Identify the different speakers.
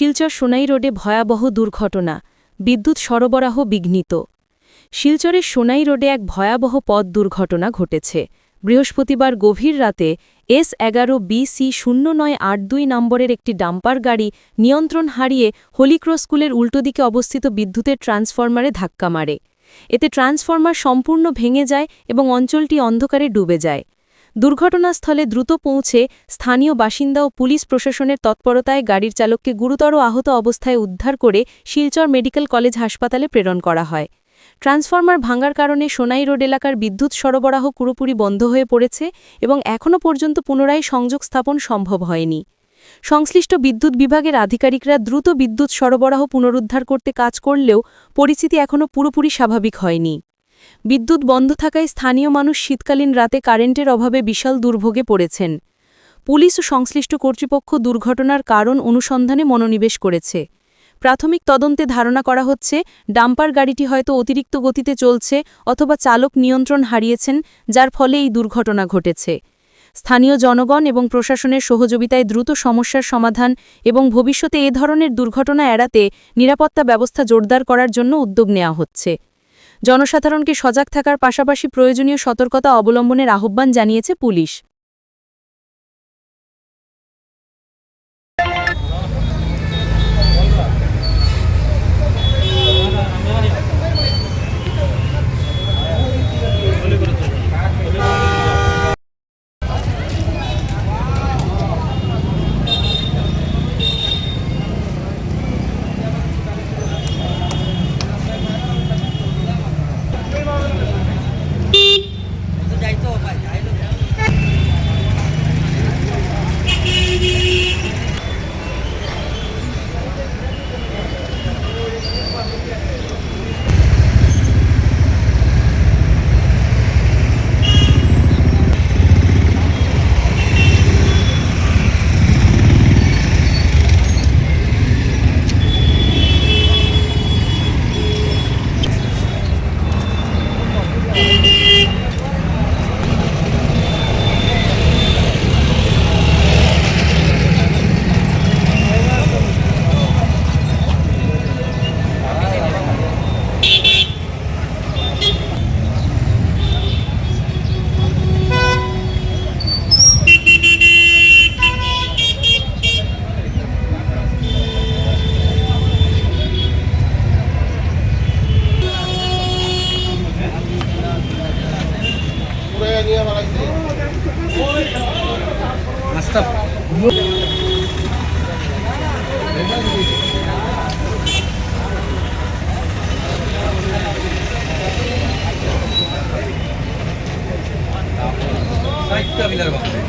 Speaker 1: শিলচর সোনাই রোডে ভয়াবহ দুর্ঘটনা, বিদ্যুৎ সরবরাহ বিঘ্নিত। শিলচরের সোনাই রোডে এক ভয়াবহ পথ দুর্ঘটনা ঘটেছে। বৃহস্পতিবার গভীর রাতে এস এগারো বিসি শূন্য নয় আট দুই নম্বরের একটি ডাম্পার গাড়ি নিয়ন্ত্রণ হারিয়ে হোলিক্রস স্কুলের উল্টো দিকে অবস্থিত বিদ্যুতের ট্রান্সফরমারে ধাক্কা মারে। এতে ট্রান্সফরমার সম্পূর্ণ ভেঙে যায় এবং অঞ্চলটি অন্ধকারে ডুবে যায়। দুর্ঘটনাস্থলে দ্রুত পৌঁছে স্থানীয় বাসিন্দা ও পুলিশ প্রশাসনের তৎপরতায় গাড়ির চালককে গুরুতর আহত অবস্থায় উদ্ধার করে শিলচর মেডিকেল কলেজ হাসপাতালে প্রেরণ করা হয়। ট্রান্সফরমার ভাঙার কারণে সোনাই রোড এলাকার বিদ্যুৎ সরবরাহ পুরোপুরি বন্ধ হয়ে পড়েছে এবং এখনও পর্যন্ত পুনরায় সংযোগ স্থাপন সম্ভব হয়নি। সংশ্লিষ্ট বিদ্যুৎ বিভাগের আধিকারিকরা দ্রুত বিদ্যুৎ সরবরাহ পুনরুদ্ধার করতে কাজ করলেও পরিস্থিতি এখনও পুরোপুরি স্বাভাবিক হয়নি। বিদ্যুৎ বন্ধ থাকায় স্থানীয় মানুষ শীতকালীন রাতে কারেন্টের অভাবে বিশাল দুর্ভোগে পড়েছেন। পুলিশ ও সংশ্লিষ্ট কর্তৃপক্ষ দুর্ঘটনার কারণ অনুসন্ধানে মনোনিবেশ করেছে। প্রাথমিক তদন্তে ধারণা করা হচ্ছে, ডাম্পার গাড়িটি হয়তো অতিরিক্ত গতিতে চলছে অথবা চালক নিয়ন্ত্রণ হারিয়েছেন, যার ফলে এই দুর্ঘটনা ঘটেছে। স্থানীয় জনগণ এবং প্রশাসনের সহযোগিতায় দ্রুত সমস্যার সমাধান এবং ভবিষ্যতে এ ধরনের দুর্ঘটনা এড়াতে নিরাপত্তা ব্যবস্থা জোরদার করার জন্য উদ্যোগ নেওয়া হচ্ছে। জনসাধারণকে সজাগ থাকার পাশাপাশি প্রয়োজনীয় সতর্কতা অবলম্বনের আহ্বান জানিয়েছে পুলিশ। 最高になるわ。